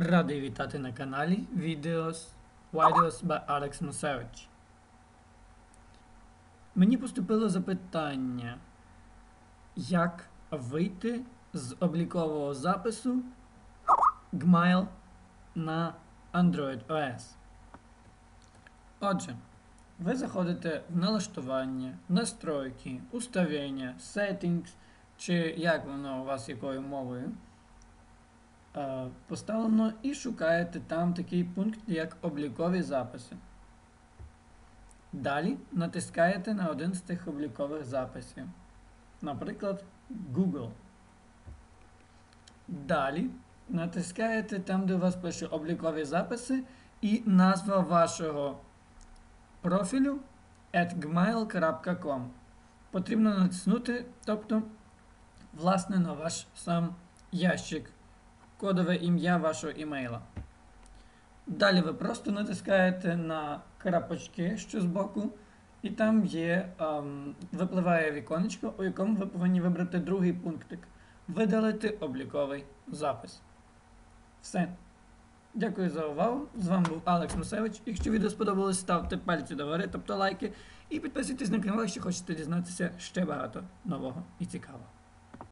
Радий вітати на каналі Videos Videos by Alex Musevich. Мені поступило запитання, як вийти з облікового запису Gmail на Android OS. Отже, ви заходите в налаштування, настройки, уставлення, settings, чи як воно у вас якою мовою поставлено і шукаєте там такий пункт, як облікові записи. Далі натискаєте на один з тих облікових записів. Наприклад, Google. Далі натискаєте там, де у вас пише облікові записи, і назва вашого профілю at gmail.com. Потрібно натиснути, тобто, власне, на ваш сам ящик кодове ім'я вашого імейла. Далі ви просто натискаєте на крапочки, що збоку, і там є, ем, випливає віконечко, у якому ви повинні вибрати другий пунктик. Видалити обліковий запис. Все. Дякую за увагу. З вами був Алекс Мусевич. Якщо відео сподобалось, ставте пальці догори, тобто лайки, і підписуйтесь на канал, якщо хочете дізнатися ще багато нового і цікавого.